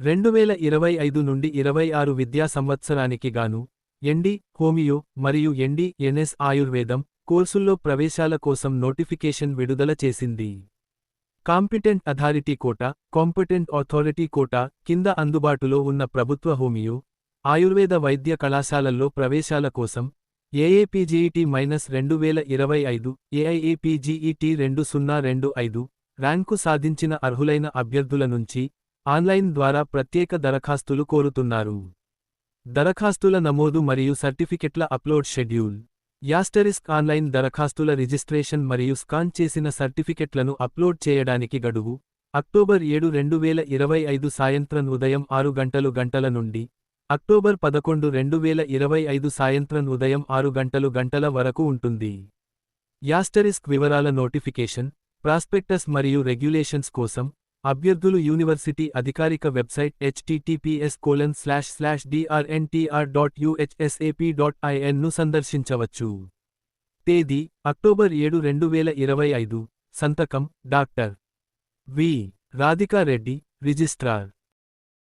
రెండువేల ఇరవై ఐదు నుండి ఇరవై ఆరు విద్యా సంవత్సరానికి గాను ఎన్డి హోమియో మరియు ఎన్డి ఎన్ఎస్ ఆయుర్వేదం కోర్సుల్లో ప్రవేశాల కోసం నోటిఫికేషన్ విడుదల చేసింది. Competent authority quota competent authority quota కింద అందుబాటులో ఉన్న ప్రభుత్వ హోమియో ఆయుర్వేద వైద్య కళాశాలల్లో ప్రవేశాల కోసం ఏఏపీజీఈటీ మైనస్ రెండు వేల ఇరవై ఐదు ఏఐఏపీజీఈటీ రెండు సున్నా రెండు ఐదు ర్యాంకు సాధించిన అర్హులైన అభ్యర్థుల నుంచి ఆన్లైన్ ద్వారా ప్రత్యేక దరఖాస్తులు కోరుతున్నారు. దరఖాస్తుల నమోదు మరియు సర్టిఫికెట్ల అప్లోడ్ షెడ్యూల్. యాస్టరిస్క్ ఆన్లైన్ దరఖాస్తుల రిజిస్ట్రేషన్ మరియు స్కాన్ చేసిన సర్టిఫికెట్లను అప్లోడ్ చేయడానికి గడువు. అక్టోబర్ ఏడు రెండు వేల ఇరవై ఐదు సాయంత్రం ఉదయం ఆరు గంటలు గంటల నుండి. అక్టోబర్ పదకొండు రెండు వేల ఇరవై ఐదు సాయంత్రం ఉదయం ఆరు గంటలు గంటల వరకు ఉంటుంది. యాస్టరిస్క్ వివరాల నోటిఫికేషన్ ప్రాస్పెక్టస్ మరియు రెగ్యులేషన్స్ కోసం అభ్యర్థులు యూనివర్సిటీ అధికారిక website HTTPS colon slash slash DRNTR dot UHSAP dot ఐఎన్ను సందర్శించవచ్చు. తేదీ అక్టోబర్ ఏడు రెండు వేల ఇరవై ఐదు. సంతకం డాక్టర్. వి. రాధికారెడ్డి రిజిస్ట్రార్.